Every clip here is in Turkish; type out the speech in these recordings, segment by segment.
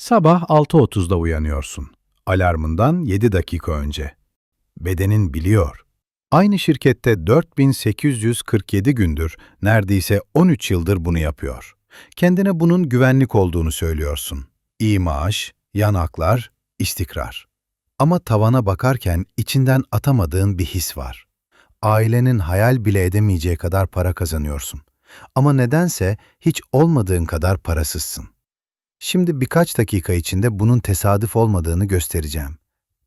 Sabah 6.30'da uyanıyorsun. Alarmından 7 dakika önce. Bedenin biliyor. Aynı şirkette 4847 gündür, neredeyse 13 yıldır bunu yapıyor. Kendine bunun güvenlik olduğunu söylüyorsun. İyi maaş, yan haklar, istikrar. Ama tavana bakarken içinden atamadığın bir his var. Ailenin hayal bile edemeyeceği kadar para kazanıyorsun. Ama nedense hiç olmadığın kadar parasızsın. Şimdi birkaç dakika içinde bunun tesadüf olmadığını göstereceğim.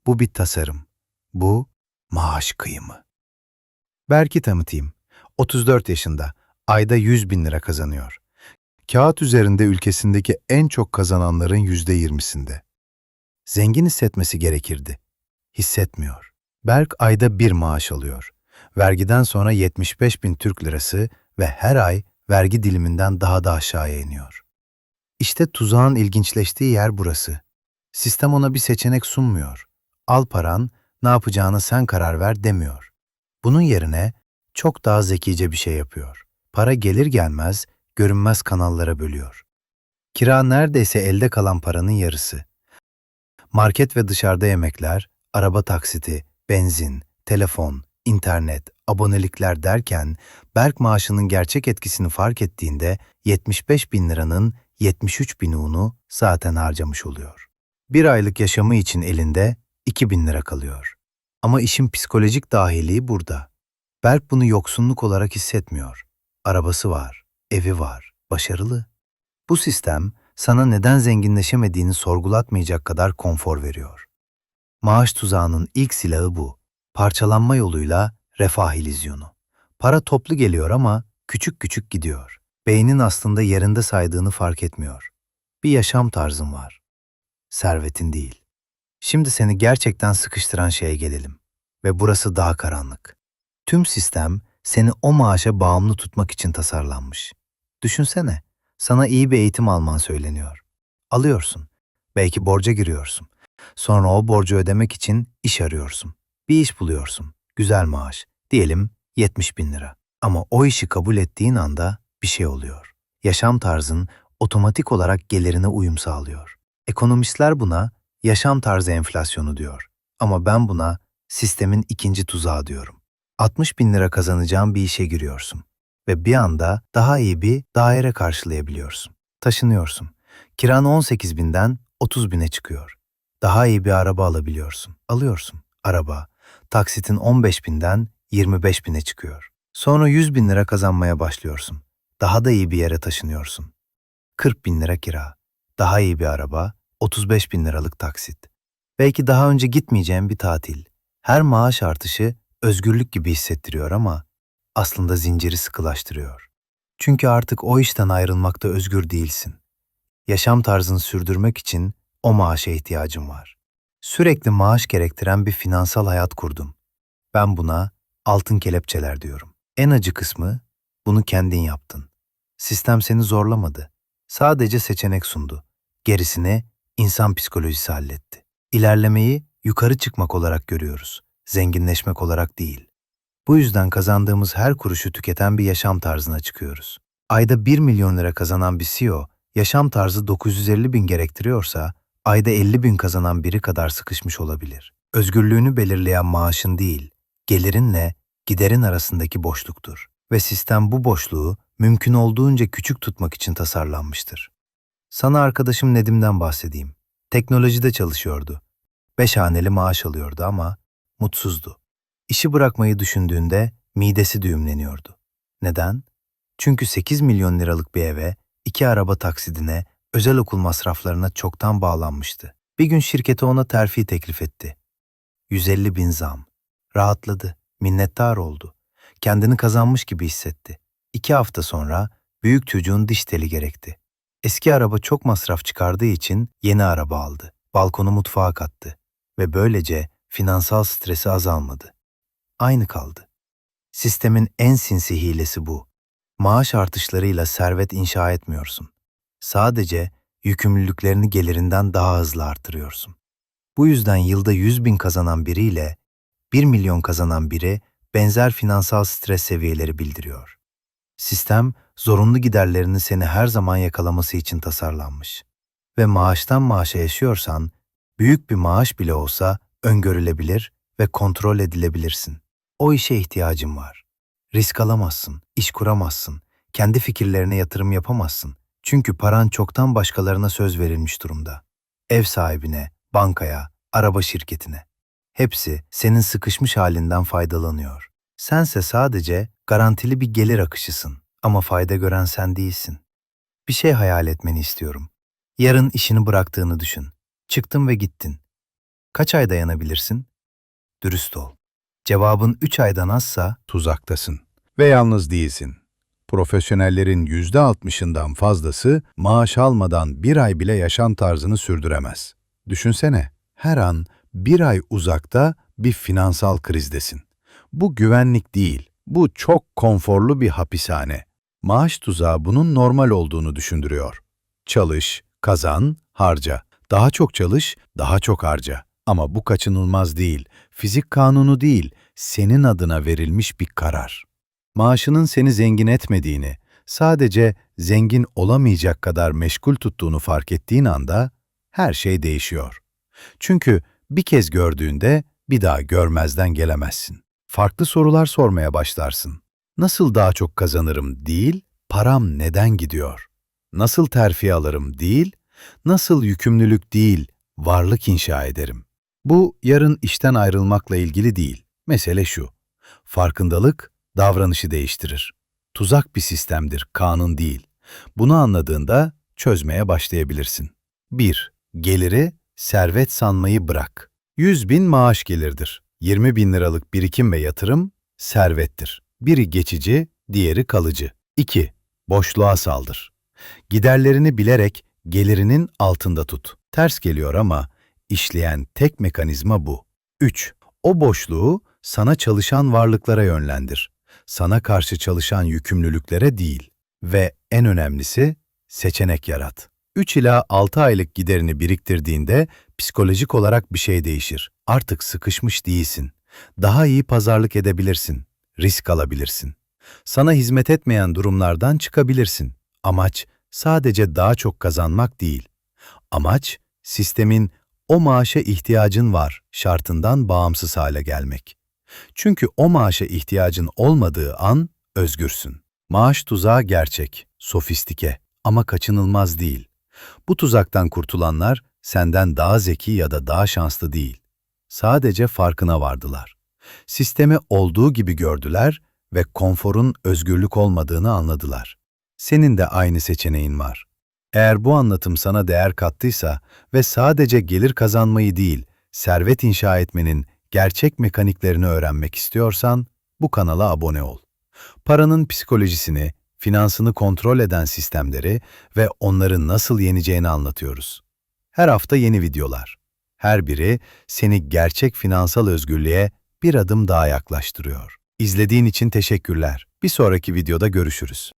Bu bir tasarım. Bu maaş kıyımı. Berk'i tanıtayım. 34 yaşında, ayda 100 bin lira kazanıyor. Kağıt üzerinde ülkesindeki en çok kazananların %20'sinde. Zengin hissetmesi gerekirdi. Hissetmiyor. Berk ayda bir maaş alıyor. Vergiden sonra 75 bin Türk lirası ve her ay vergi diliminden daha da aşağıya iniyor. İşte tuzağın ilginçleştiği yer burası. Sistem ona bir seçenek sunmuyor. Al paran, ne yapacağını sen karar ver demiyor. Bunun yerine çok daha zekice bir şey yapıyor. Para gelir gelmez görünmez kanallara bölüyor. Kira neredeyse elde kalan paranın yarısı. Market ve dışarıda yemekler, araba taksiti, benzin, telefon, internet, abonelikler derken Berk maaşının gerçek etkisini fark ettiğinde 75 bin liranın 73 bin unu zaten harcamış oluyor. Bir aylık yaşamı için elinde 2 bin lira kalıyor. Ama işin psikolojik dahiliği burada. Berk bunu yoksunluk olarak hissetmiyor. Arabası var, evi var, başarılı. Bu sistem sana neden zenginleşemediğini sorgulatmayacak kadar konfor veriyor. Maaş tuzağının ilk silahı bu. Parçalanma yoluyla refah ilizyonu. Para toplu geliyor ama küçük küçük gidiyor. Beynin aslında yerinde saydığını fark etmiyor. Bir yaşam tarzın var. Servetin değil. Şimdi seni gerçekten sıkıştıran şeye gelelim. Ve burası daha karanlık. Tüm sistem seni o maaşa bağımlı tutmak için tasarlanmış. Düşünsene, sana iyi bir eğitim alman söyleniyor. Alıyorsun. Belki borca giriyorsun. Sonra o borcu ödemek için iş arıyorsun. Bir iş buluyorsun. Güzel maaş. Diyelim 70 bin lira. Ama o işi kabul ettiğin anda bir şey oluyor. Yaşam tarzın otomatik olarak gelirine uyum sağlıyor. Ekonomistler buna yaşam tarzı enflasyonu diyor. Ama ben buna sistemin ikinci tuzağı diyorum. 60 bin lira kazanacağın bir işe giriyorsun ve bir anda daha iyi bir daire karşılayabiliyorsun. Taşınıyorsun. Kiran 18 binden 30 bine çıkıyor. Daha iyi bir araba alabiliyorsun. Alıyorsun. Araba. Taksitin 15 binden 25 bine çıkıyor. Sonra 100 bin lira kazanmaya başlıyorsun. Daha da iyi bir yere taşınıyorsun. 40 bin lira kira. Daha iyi bir araba. 35 bin liralık taksit. Belki daha önce gitmeyeceğin bir tatil. Her maaş artışı özgürlük gibi hissettiriyor ama aslında zinciri sıkılaştırıyor. Çünkü artık o işten ayrılmakta özgür değilsin. Yaşam tarzını sürdürmek için o maaşa ihtiyacın var. Sürekli maaş gerektiren bir finansal hayat kurdum. Ben buna altın kelepçeler diyorum. En acı kısmı bunu kendin yaptın. Sistem seni zorlamadı. Sadece seçenek sundu. Gerisini insan psikolojisi halletti. İlerlemeyi yukarı çıkmak olarak görüyoruz. Zenginleşmek olarak değil. Bu yüzden kazandığımız her kuruşu tüketen bir yaşam tarzına çıkıyoruz. Ayda 1 milyon lira kazanan bir CEO, yaşam tarzı 950 bin gerektiriyorsa, ayda 50 bin kazanan biri kadar sıkışmış olabilir. Özgürlüğünü belirleyen maaşın değil, gelirinle giderin arasındaki boşluktur. Ve sistem bu boşluğu mümkün olduğunca küçük tutmak için tasarlanmıştır. Sana arkadaşım Nedim'den bahsedeyim. Teknolojide çalışıyordu. Beş haneli maaş alıyordu ama mutsuzdu. İşi bırakmayı düşündüğünde midesi düğümleniyordu. Neden? Çünkü 8 milyon liralık bir eve, iki araba taksidine, özel okul masraflarına çoktan bağlanmıştı. Bir gün şirketi ona terfi teklif etti. 150 bin zam. Rahatladı, minnettar oldu. Kendini kazanmış gibi hissetti. İki hafta sonra büyük çocuğun diş teli gerekti. Eski araba çok masraf çıkardığı için yeni araba aldı. Balkonu mutfağa kattı. Ve böylece finansal stresi azalmadı. Aynı kaldı. Sistemin en sinsi hilesi bu. Maaş artışlarıyla servet inşa etmiyorsun. Sadece yükümlülüklerini gelirinden daha hızlı artırıyorsun. Bu yüzden yılda 100 bin kazanan biriyle 1 milyon kazanan biri benzer finansal stres seviyeleri bildiriyor. Sistem, zorunlu giderlerini seni her zaman yakalaması için tasarlanmış. ve maaştan maaşa yaşıyorsan, büyük bir maaş bile olsa öngörülebilir ve kontrol edilebilirsin. O işe ihtiyacın var. Risk alamazsın, iş kuramazsın, kendi fikirlerine yatırım yapamazsın. Çünkü paran çoktan başkalarına söz verilmiş durumda. Ev sahibine, bankaya, araba şirketine. Hepsi senin sıkışmış halinden faydalanıyor. Sense sadece garantili bir gelir akışısın ama fayda gören sen değilsin. Bir şey hayal etmeni istiyorum. Yarın işini bıraktığını düşün. Çıktın ve gittin. Kaç ay dayanabilirsin? Dürüst ol. Cevabın 3 aydan azsa Tuzaktasın. Ve yalnız değilsin. Profesyonellerin %60'ından fazlası maaş almadan bir ay bile yaşam tarzını sürdüremez. Düşünsene, her an bir ay uzakta bir finansal krizdesin. Bu güvenlik değil, bu çok konforlu bir hapishane. Maaş tuzağı bunun normal olduğunu düşündürüyor. Çalış, kazan, harca. Daha çok çalış, daha çok harca. Ama bu kaçınılmaz değil, fizik kanunu değil, senin adına verilmiş bir karar. Maaşının seni zengin etmediğini, sadece zengin olamayacak kadar meşgul tuttuğunu fark ettiğin anda her şey değişiyor. Çünkü bir kez gördüğünde bir daha görmezden gelemezsin. Farklı sorular sormaya başlarsın. Nasıl daha çok kazanırım değil, param neden gidiyor? Nasıl terfi alırım değil, nasıl yükümlülük değil, varlık inşa ederim. Bu yarın işten ayrılmakla ilgili değil. Mesele şu. Farkındalık davranışı değiştirir. Tuzak bir sistemdir, kanun değil. Bunu anladığında çözmeye başlayabilirsin. 1. Geliri servet sanmayı bırak. 100 bin maaş gelirdir. 20 bin liralık birikim ve yatırım servettir. Biri geçici, diğeri kalıcı. 2. Boşluğa saldır. Giderlerini bilerek gelirinin altında tut. Ters geliyor ama işleyen tek mekanizma bu. 3. O boşluğu sana çalışan varlıklara yönlendir. Sana karşı çalışan yükümlülüklere değil. Ve en önemlisi seçenek yarat. 3 ila 6 aylık giderini biriktirdiğinde psikolojik olarak bir şey değişir. Artık sıkışmış değilsin. Daha iyi pazarlık edebilirsin. Risk alabilirsin. Sana hizmet etmeyen durumlardan çıkabilirsin. Amaç sadece daha çok kazanmak değil. Amaç sistemin o maaşa ihtiyacın var şartından bağımsız hale gelmek. Çünkü o maaşa ihtiyacın olmadığı an özgürsün. Maaş tuzağı gerçek, sofistike ama kaçınılmaz değil. Bu tuzaktan kurtulanlar senden daha zeki ya da daha şanslı değil. Sadece farkına vardılar. Sistemi olduğu gibi gördüler ve konforun özgürlük olmadığını anladılar. Senin de aynı seçeneğin var. Eğer bu anlatım sana değer kattıysa ve sadece gelir kazanmayı değil, servet inşa etmenin gerçek mekaniklerini öğrenmek istiyorsan bu kanala abone ol. Paranın psikolojisini, finansını kontrol eden sistemleri ve onları nasıl yeneceğini anlatıyoruz. Her hafta yeni videolar. Her biri seni gerçek finansal özgürlüğe bir adım daha yaklaştırıyor. İzlediğin için teşekkürler. Bir sonraki videoda görüşürüz.